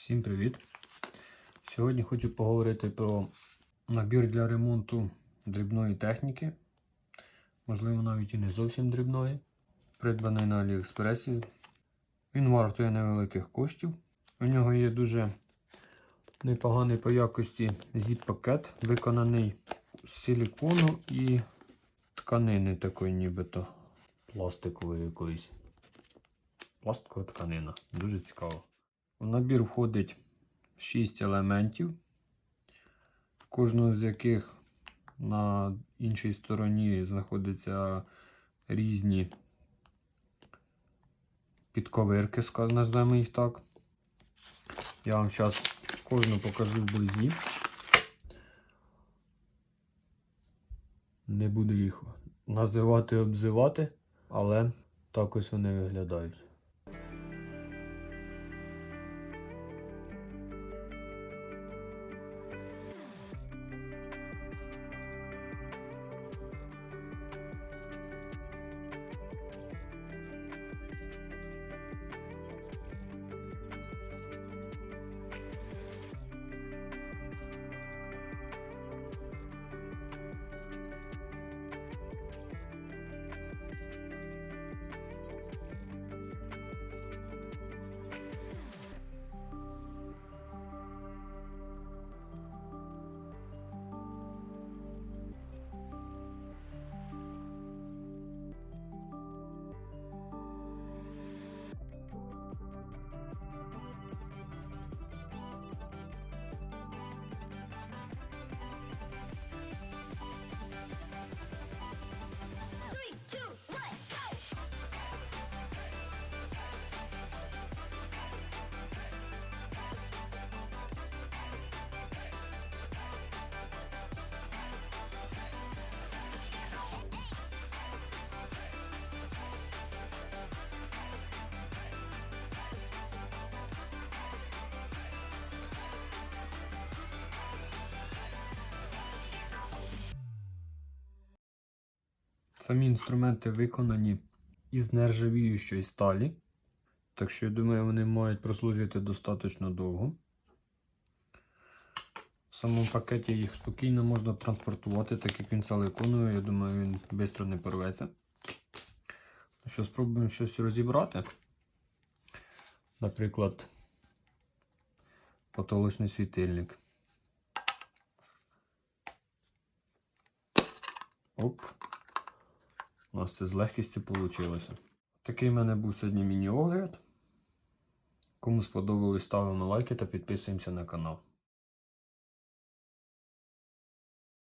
Всім привіт! Сьогодні хочу поговорити про набір для ремонту дрібної техніки, можливо, навіть і не зовсім дрібної, придбаний на Аліекспресі. Він вартує невеликих коштів. У нього є дуже непоганий по якості зіп-пакет, виконаний з силікону і тканини такої, нібито пластикової якоїсь. Пластикова тканина. Дуже цікаво. У набір входить 6 елементів, в кожного з яких на іншій стороні знаходяться різні підковирки, назвемо їх так. Я вам зараз кожну покажу вблизі. Не буду їх називати обзивати, але так ось вони виглядають. Самі інструменти виконані із нержавіючої сталі. Так що я думаю, вони мають прослужити достатньо довго. В самому пакеті їх спокійно можна транспортувати, так як він силиконовий, я думаю, він швидко не порветься. Ну Що, спробуємо щось розібрати. Наприклад, потолочний світильник. Оп. У нас це з легкістю вийшло. Такий в мене був сьогодні міні-огляд. Кому сподобалось, ставимо лайки та підписуємося на канал.